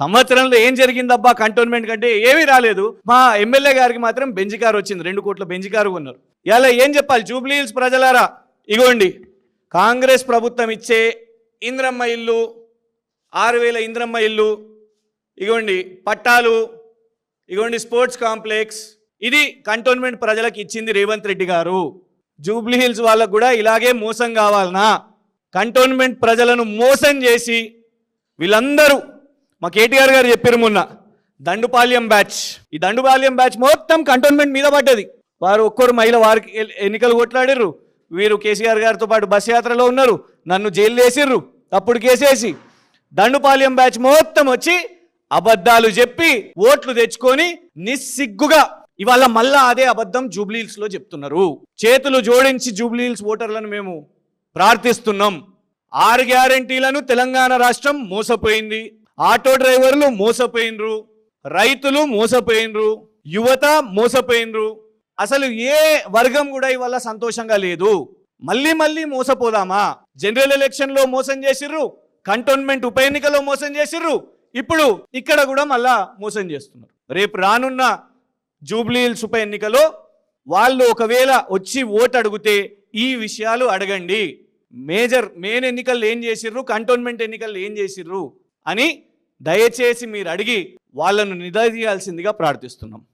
సంవత్సరంలో ఏం జరిగిందబ్బా కంటోన్మెంట్ కంటే ఏమీ రాలేదు. మా ఎమ్మెల్యే గారికి మాత్రం బెంజ్ కారు వచ్చింది. రెండు కోట్ల బెంజ్ కారు కొన్నారు. ఇలా ఏం చెప్పాలి? జూబ్లీ హిల్స్ ప్రజలారా ఇగోండి. కాంగ్రెస్ ప్రభుత్వం ఇచ్చే ఇంద్రమ్మ ఇల్లు ఆరు వేల ఇంద్రమ్మ ఇల్లు ఇగోండి పట్టాలు ఇగోండి స్పోర్ట్స్ కాంప్లెక్స్. ఇది కంటోన్మెంట్ ప్రజలకు ఇచ్చింది రేవంత్ రెడ్డి గారు. జూబ్లీ హిల్స్ వాళ్ళకు కూడా ఇలాగే మోసం కావాలనా? కంటోన్మెంట్ ప్రజలను మోసం చేసి వీళ్ళందరూ మా కేటీఆర్ గారు చెప్పారు మొన్న దండుపాల్యం బ్యాచ్. ఈ దండుపాల్యం బ్యాచ్ మొత్తం కంటోన్మెంట్ మీద పడ్డది. వారు ఒక్కరు మహిళ వారికి ఎన్నికలు కొట్లాడారు వీరు కేసీఆర్ గారితో పాటు బస్ యాత్రలో ఉన్నారు. నన్ను జైలు వేసిర్రు. తప్పుడు కేసేసి. దండుపాల్యం బ్యాచ్ మొత్తం వచ్చి అబద్ధాలు చెప్పి ఓట్లు తెచ్చుకొని నిస్సిగ్గుగా ఇవాళ మళ్ళా అదే అబద్ధం జూబ్లీహిల్స్లో చెప్తున్నారు. చేతులు జోడించి జూబ్లీహిల్స్ ఓటర్లను మేము ప్రార్థిస్తున్నాం. ఆరు గ్యారంటీలను తెలంగాణ రాష్ట్రం మోసపోయింది. ఆటో డ్రైవర్లు మోసపోయినరు రైతులు మోసపోయినరు యువత మోసపోయినరు. అసలు ఏ వర్గం కూడా ఇవాళ సంతోషంగా లేదు. మళ్ళీ మళ్ళీ మోసపోదామా? జనరల్ ఎలక్షన్లో మోసం చేసిర్రు కంటోన్మెంట్ ఉప ఎన్నికలో మోసం చేసిర్రు ఇప్పుడు ఇక్కడ కూడా మళ్ళా మోసం చేస్తున్నారు. రేపు రానున్న జూబ్లీహిల్స్ ఉప ఎన్నికలో వాళ్ళు ఒకవేళ వచ్చి ఓటు అడిగితే ఈ విషయాలు అడగండి. మేజర్ మెయిన్ ఎన్నికలు ఏం చేసిర్రు కంటోన్మెంట్ ఎన్నికలు ఏం చేసిర్రు అని దయచేసి మీరు అడిగి వాళ్ళను నిలదీయాల్సిందిగా ప్రార్థిస్తున్నాం.